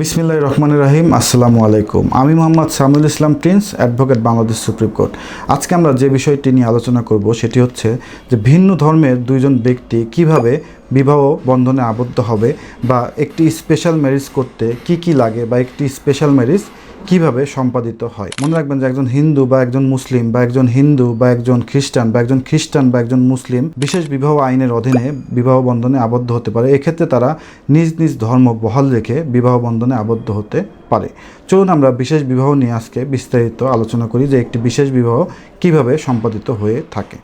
বিসমিল্লাহ রহমান রাহিম, আসসালামু আলাইকুম। আমি Mohammad Samiul Islam, Prince advocate Bangladesh supreme court. আজকে আমরা যে বিষয়টি নিয়ে আলোচনা করব, সেটি হচ্ছে যে ভিন্ন ধর্মের দুইজন ব্যক্তি কীভাবে বিবাহ বন্ধনে আবদ্ধ হবে বা একটি স্পেশাল ম্যারেজ করতে কি কি লাগে বা একটি স্পেশাল ম্যারেজ কীভাবে সম্পাদিত হয়? মনে রাখবেন যে একজন হিন্দু বা একজন মুসলিম বা একজন হিন্দু বা একজন খ্রিস্টান বা একজন খ্রিস্টান বা একজন মুসলিম বিশেষ বিবাহ আইনের অধীনে বিবাহ বন্ধনে আবদ্ধ হতে পারে। এক্ষেত্রে তারা নিজ নিজ ধর্ম বহাল রেখে বিবাহ বন্ধনে আবদ্ধ হতে পারে। চলুন আমরা বিশেষ বিবাহ নিয়ে আজকে বিস্তারিত আলোচনা করি যে একটি বিশেষ বিবাহ কীভাবে সম্পাদিত হয়ে থাকে।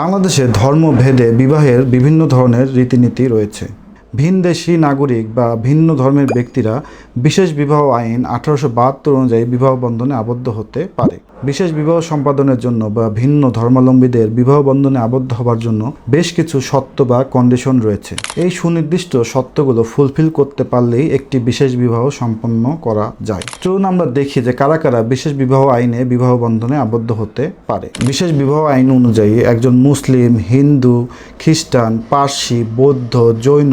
বাংলাদেশে ধর্মভেদে বিবাহের বিভিন্ন ধরনের রীতিনীতি রয়েছে। ভিনদেশি নাগরিক বা ভিন্ন ধর্মের ব্যক্তিরা বিশেষ বিবাহ আইন আঠারোশো বাহাত্তর অনুযায়ী বিবাহ বন্ধনে আবদ্ধ হতে পারে। বিশেষ বিবাহ সম্পাদনের জন্য বা ভিন্ন ধর্মাবলম্বীদের বিবাহ বন্ধনে আবদ্ধ হবার জন্য বেশ কিছু শর্ত বা কন্ডিশন রয়েছে। এই সুনির্দিষ্ট শর্তগুলো ফুলফিল করতে পারলেই একটি বিশেষ বিবাহ সম্পন্ন করা যায়। চলুন আমরা দেখি যে কারা কারা বিশেষ বিবাহ আইনে বিবাহ বন্ধনে আবদ্ধ হতে পারে। বিশেষ বিবাহ আইন অনুযায়ী একজন মুসলিম, হিন্দু, খ্রিস্টান, পার্সি, বৌদ্ধ, জৈন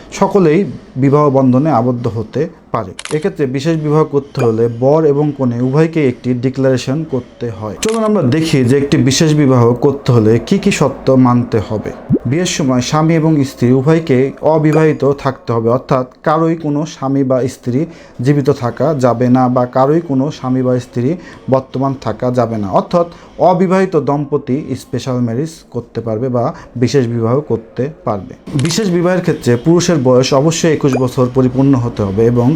সকলেই বিবাহ বন্ধনে আবদ্ধ হতে পারে। এক্ষেত্রে বিশেষ বিবাহ করতে হলে বর এবং কনে উভয়কে একটি ডিক্লারেশন করতে হয়। চলুন আমরা দেখি যে একটি বিশেষ বিবাহ করতে হলে কি কি শর্ত মানতে হবে। বিয়ের সময় স্বামী এবং স্ত্রী উভয়কে অবিবাহিত থাকতে হবে, অর্থাৎ কারোই কোনো স্বামী বা স্ত্রী জীবিত থাকা যাবে না বা কারোই কোনো স্বামী বা স্ত্রী বর্তমান থাকা যাবে না। অর্থাৎ অবিবাহিত দম্পতি স্পেশাল ম্যারেজ করতে পারবে বা বিশেষ বিবাহ করতে পারবে। বিশেষ বিবাহের ক্ষেত্রে পুরুষের বয়স অবশ্যই একুশ বছর পরিপূর্ণ হতে হবে এবং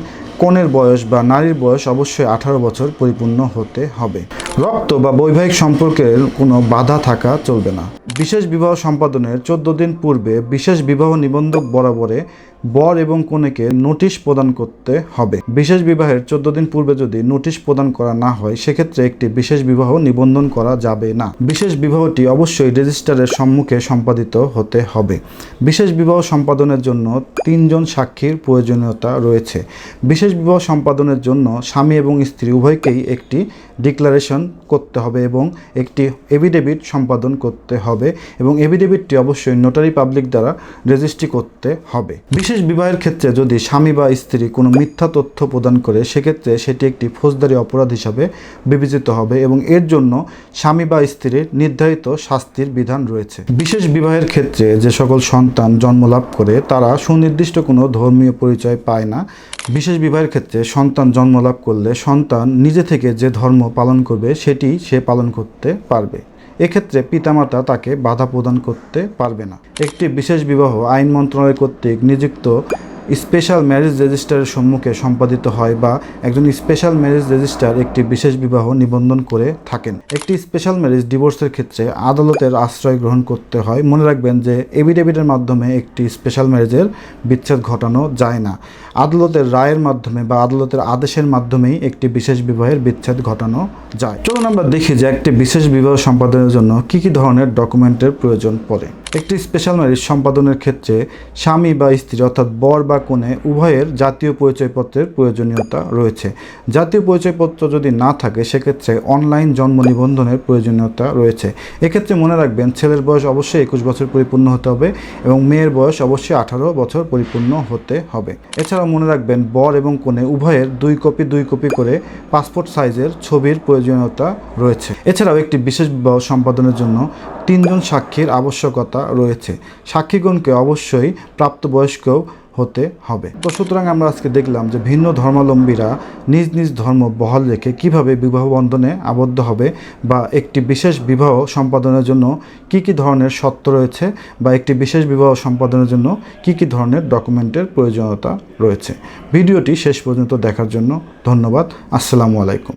কনের বয়স বা নারীর বয়স অবশ্যই আঠারো বছর পরিপূর্ণ হতে হবে। রক্ত বা বৈবাহিক সম্পর্কের কোনো বাধা থাকা চলবে না। বিশেষ বিবাহ সম্পাদনের চোদ্দ দিন পূর্বে বিশেষ বিবাহ নিবন্ধক বরাবরে বর এবং কনেকে নোটিশ প্রদান করতে হবে। বিশেষ বিবাহের চোদ্দ দিন পূর্বে যদি নোটিশ প্রদান করা না হয়, সেক্ষেত্রে একটি বিশেষ বিবাহ নিবন্ধন করা যাবে না। বিশেষ বিবাহটি অবশ্যই রেজিস্ট্রারের সম্মুখে সম্পাদিত হতে হবে। বিশেষ বিবাহ সম্পাদনের জন্য তিনজন সাক্ষীর প্রয়োজনীয়তা রয়েছে। বিশেষ বিবাহ সম্পাদনের জন্য স্বামী এবং স্ত্রী উভয়কেই একটি ডিক্লারেশন করতে হবে এবং একটি এভিডেভিট সম্পাদন করতে হবে এবং এভিডেভিটটি অবশ্যই নোটারি পাবলিক দ্বারা রেজিস্ট্রি করতে হবে। বিশেষ বিবাহের ক্ষেত্রে যদি স্বামী বা স্ত্রী কোনো মিথ্যা তথ্য প্রদান করে, সেক্ষেত্রে সেটি একটি ফৌজদারি অপরাধ হিসাবে বিবেচিত হবে এবং এর জন্য স্বামী বা স্ত্রীর নির্ধারিত শাস্তির বিধান রয়েছে। বিশেষ বিবাহের ক্ষেত্রে যে সকল সন্তান জন্মলাভ করে, তারা সুনির্দিষ্ট কোনো ধর্মীয় পরিচয় পায় না। বিশেষ বিবাহের ক্ষেত্রে সন্তান জন্মলাভ করলে সন্তান নিজে থেকে যে ধর্ম পালন করবে, সেটি সে পালন করতে পারবে। এক্ষেত্রে পিতামাতা তাকে বাধা প্রদান করতে পারবে না। একটি বিশেষ বিবাহ আইন মন্ত্রণালয় কর্তৃক নিযুক্ত স্পেশাল ম্যারেজ রেজিস্টারের সম্মুখে সম্পাদিত হয় বা একজন স্পেশাল ম্যারেজ রেজিস্টার একটি বিশেষ বিবাহ নিবন্ধন করে থাকেন। একটি স্পেশাল ম্যারেজ ডিভোর্সের ক্ষেত্রে আদালতের আশ্রয় গ্রহণ করতে হয়। মনে রাখবেন যে এভিডেভিটের মাধ্যমে একটি স্পেশাল ম্যারেজের বিচ্ছেদ ঘটানো যায় না। আদালতের রায়ের মাধ্যমে বা আদালতের আদেশের মাধ্যমেই একটি বিশেষ বিবাহের বিচ্ছেদ ঘটানো যায়। চলুন আমরা দেখি যে একটি বিশেষ বিবাহ সম্পাদনের জন্য কি কি ধরনের ডকুমেন্টের প্রয়োজন পড়ে। একটি স্পেশাল ম্যারেজ সম্পাদনের ক্ষেত্রে স্বামী বা স্ত্রী অর্থাৎ বর বা কনে উভয়ের জাতীয় পরিচয়পত্রের প্রয়োজনীয়তা রয়েছে। জাতীয় পরিচয়পত্র যদি না থাকে, সেক্ষেত্রে অনলাইন জন্ম নিবন্ধনের প্রয়োজনীয়তা রয়েছে। এক্ষেত্রে মনে রাখবেন, ছেলের বয়স অবশ্যই একুশ বছর পরিপূর্ণ হতে হবে এবং মেয়ের বয়স অবশ্যই আঠারো বছর পরিপূর্ণ হতে হবে। এছাড়াও মনে রাখবেন, বর এবং কনে উভয়ের দুই কপি দুই কপি করে পাসপোর্ট সাইজের ছবির প্রয়োজনীয়তা রয়েছে। এছাড়াও একটি বিশেষ সম্পাদনের জন্য তিনজন সাক্ষীর আবশ্যকতা রয়েছে। সাক্ষীগণকে অবশ্যই প্রাপ্তবয়স্কও হতে হবে। তো সুতরাং আমরা আজকে দেখলাম যে ভিন্ন ধর্মাবলম্বীরা নিজ নিজ ধর্ম বহাল রেখে কীভাবে বিবাহ বন্ধনে আবদ্ধ হবে বা একটি বিশেষ বিবাহ সম্পাদনের জন্য কি কি ধরনের শর্ত রয়েছে বা একটি বিশেষ বিবাহ সম্পাদনের জন্য কি কি ধরনের ডকুমেন্টের প্রয়োজনীয়তা রয়েছে। ভিডিওটি শেষ পর্যন্ত দেখার জন্য ধন্যবাদ। আসসালামু আলাইকুম।